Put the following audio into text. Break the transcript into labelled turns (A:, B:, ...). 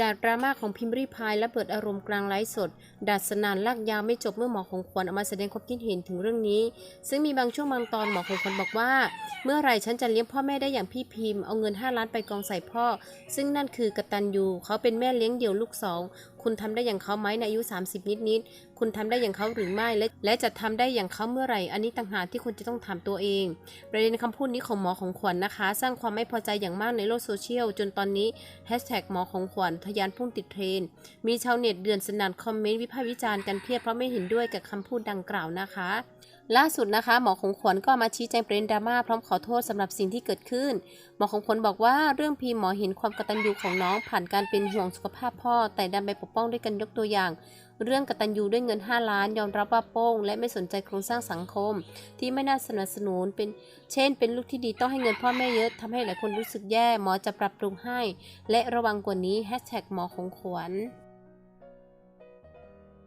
A: จากดราม่าของพิมพ์รีพายและเปิดอารมณ์กลางไลฟ์สด ดัดสนานลากยาวไม่จบเมื่อหมอของขวัญออกมาแสดงความคิดเห็นถึงเรื่องนี้ ซึ่งมีบางช่วงบางตอนหมอของขวัญบอกว่า เมื่อไรฉันจะเลี้ยงพ่อแม่ได้อย่างพี่พิมพ์เอาเงิน 5 ล้านไปกองใส่พ่อ ซึ่งนั่นคือกตัญญูเขาเป็นแม่เลี้ยงเดี่ยวลูกสอง คุณทำได้อย่างเขาไหมในอายุ 30 นิดๆคุณทำได้อย่างเขาหรือไม่และและจะทำได้อย่างเขาเมื่อไหร่ อันนี้ต่างหากที่คุณจะต้องถามตัวเอง ประเด็นคำพูดนี้ของหมอของขวัญนะคะ สร้างความไม่พอใจอย่างมากในโลกโซเชียลจนตอนนี้แฮชแท็กหมอของขวัญทะยานพุ่งติดเทรนมีชาวเน็ตเดือนสนั่นคอมเมนต์วิพากษ์วิจารณ์กันเพียบเพราะไม่เห็นด้วยกับคำพูดดังกล่าวนะคะล่าสุดนะคะ หมอของขวัญก็มาชี้แจงประเด็นดราม่าพร้อมขอโทษสำหรับสิ่งที่เกิดขึ้น หมอของขวัญบอกว่าเรื่องพีหมอเห็นความกตัญญูของน้องผ่านการเป็นห่วงสุขภาพพ่อแต่ดันไปปกป้องด้วยกันยกตัวอย่าง เรื่องกตัญญูด้วยเงิน 5 ล้าน ยอมรับว่าโป้ง และไม่สนใจโครงสร้างสังคม ที่ไม่น่าสนับสนุนเป็น เช่น เป็นลูกที่ดีต้องให้เงินพ่อแม่เยอะทำให้หลายคนรู้สึกแย่หมอจะปรับปรุงให้ และระวังกว่านี้แฮชแท็กหมอของขวัญ